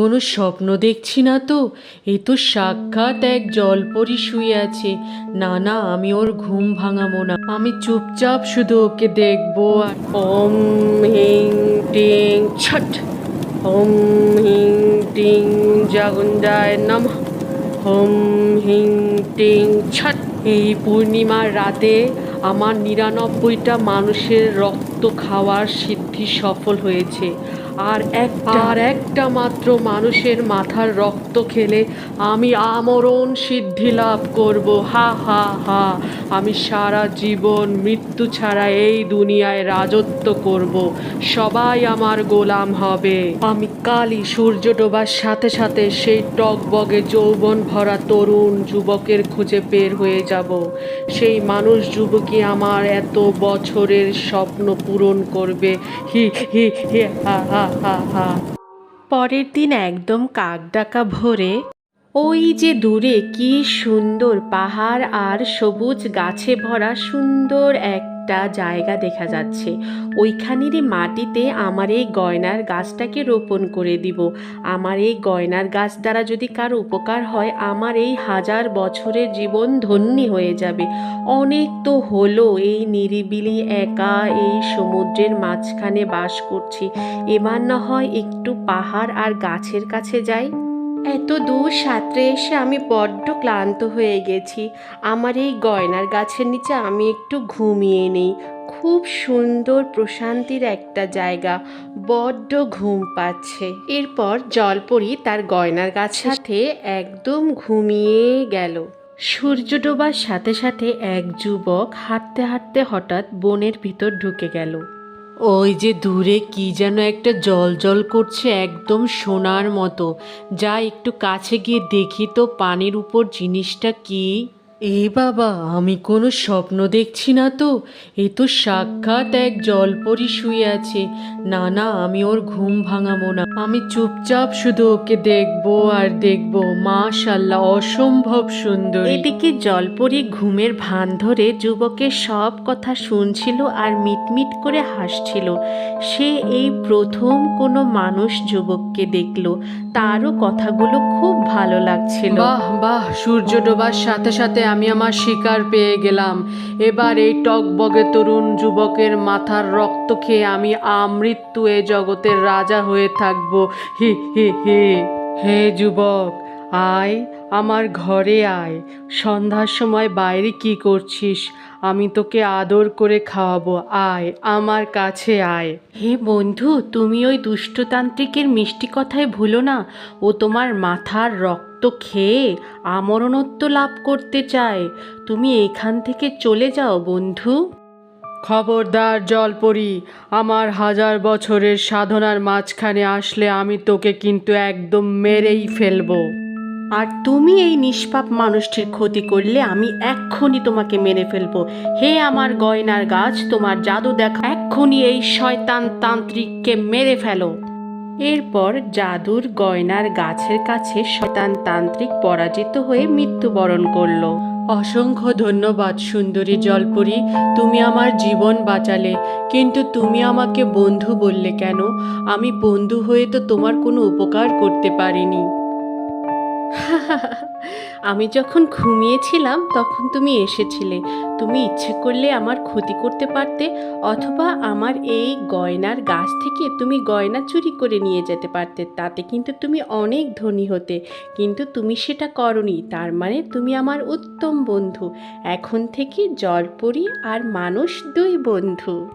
কোনো স্বপ্ন দেখছি না তো। এ তো সাক্ষাৎ এক জলপরি শুয়ে আছে। না না, আমি ওর ঘুম ভাঙাবো না। আমি চুপচাপ শুধু ওকে দেখব আর ওম হিং টিং, ছট। ওম হিং টিং জাগুঞ্জায় নম। হোম হিং টিং, ছট। এই পূর্ণিমার রাতে আমার নিরানব্বইটা মানুষের রক্ত খাওয়ার সিদ্ধি সফল হয়েছে। আর একটা আর একটা মাত্র মানুষের মাথার রক্ত খেলে আমি আমরণ সিদ্ধি লাভ করব। হা হা হা। আমি সারা জীবন মৃত্যু ছাড়া এই দুনিয়ায় রাজত্ব করব। সবাই আমার গোলাম হবে। আমি কালই সূর্য ডোবার সাথে সাথে সেই টকবগে যৌবন ভরা তরুণ যুবকের খুঁজে বের হয়ে যাব। সেই মানুষ যুবকই আমার এত বছরের স্বপ্ন পূরণ করবে। হি হি হি, হা হা। হা হা পরের দিন একদম কাক ডাকা ভোরে ওই যে দূরে কি সুন্দর পাহাড় আর সবুজ গাছে ভরা সুন্দর একটা জায়গা দেখা যাচ্ছে। ওইখানেরই মাটিতে আমার এই গয়নার গাছটাকে রোপণ করে দিব। আমার এই গয়নার গাছ দ্বারা যদি কারও উপকার হয়, আমার এই হাজার বছরের জীবন ধন্যী হয়ে যাবে। অনেক তো হলো, এই নিরিবিলি একা এই সমুদ্রের মাঝখানে বাস করছি। এবার না হয় একটু পাহাড় আর গাছের কাছে যাই। এত দূর সাঁতরে এসে আমি বড্ড ক্লান্ত হয়ে গেছি। আমার এই গয়নার গাছের নিচে আমি একটু ঘুমিয়ে নেই। খুব সুন্দর, প্রশান্তির একটা জায়গা। বড্ড ঘুম পাচ্ছে। এরপর জলপরি তার গয়নার গাছের সাথে একদম ঘুমিয়ে গেল। সূর্য ডোবার সাথে সাথে এক যুবক হাঁটতে হাঁটতে হঠাৎ বনের ভিতর ঢুকে গেল। ওই যে দূরে কি যেন একটা জল জল করছে একদম সোনার মতো। যা একটু কাছে গিয়ে দেখি তো পানির উপর জিনিসটা কি। এ বাবা আমি কোনো স্বপ্ন দেখছি না তো। এ তো সাক্ষাৎ এক জলপরি শুয়ে আছে। না না আমি ওর ঘুম ভাঙাবো না। আমি চুপচাপ শুধু ওকে দেখব আর দেখব। মাশাল্লাহ অসম্ভব সুন্দর। এদিকে জলপরি ঘুমের ভান ধরে যুবকের সব কথা শুনছিল আর মিটমিট করে হাসছিল। সে এই প্রথম কোনো মানুষ যুবককে দেখল। তারও কথাগুলো খুব ভালো লাগছিল। বাহ বাহ সূর্য ডোবার সাথে সাথে আমি আমার শিকার পেয়ে গেলাম। এবার এই টকবগে তরুণ যুবকের মাথার রক্ত খেয়ে আমি আমৃত্যু এ জগতের রাজা হয়ে থাকব। হি হি হি। হে যুবক, আয় আমার ঘরে আয়। সন্ধ্যার সময় বাইরে কি করছিস? আমি তোকে আদর করে খাওয়াবো। আয় আমার কাছে আয়। হে বন্ধু তুমি ওই দুষ্টতান্ত্রিকের মিষ্টি কথায় ভুলো না। ও তোমার মাথার রক্ত খেয়ে আমরণত্ব লাভ করতে চায়। তুমি এখান থেকে চলে যাও বন্ধু। খবরদার জলপরি আমার হাজার বছরের সাধনার মাঝখানে আসলে আমি তোকে কিন্তু একদম মেরেই ফেলব। আর তুমি এই নিষ্পাপ মানুষটির ক্ষতি করলে আমি এক্ষুনি তোমাকে মেরে ফেলব। হে আমার গয়নার গাছ, তোমার জাদু দেখা, এক্ষুনি এই শয়তান তান্ত্রিককে মেরে ফেলো। এরপর জাদুর গয়নার গাছের কাছে শয়তান তান্ত্রিক পরাজিত হয়ে মৃত্যুবরণ করল। অসংখ্য ধন্যবাদ, সুন্দরী জলপরি, তুমি আমার জীবন বাঁচালে। কিন্তু তুমি আমাকে বন্ধু বললে কেন? আমি বন্ধু হয়ে তো তোমার কোনো উপকার করতে পারিনি। আমি যখন ঘুমিয়েছিলাম, তখন তুমি এসেছিলে। তুমি ইচ্ছে করলে আমার ক্ষতি করতে পারতে, অথবা আমার এই গয়নার গাছ থেকে তুমি গয়না চুরি করে নিয়ে যেতে পারতে। তাতে কিন্তু তুমি অনেক ধনী হতে, কিন্তু তুমি সেটা করনি। তার মানে তুমি আমার উত্তম বন্ধু। এখন থেকে জলপরি আর মানুষ দুই বন্ধু।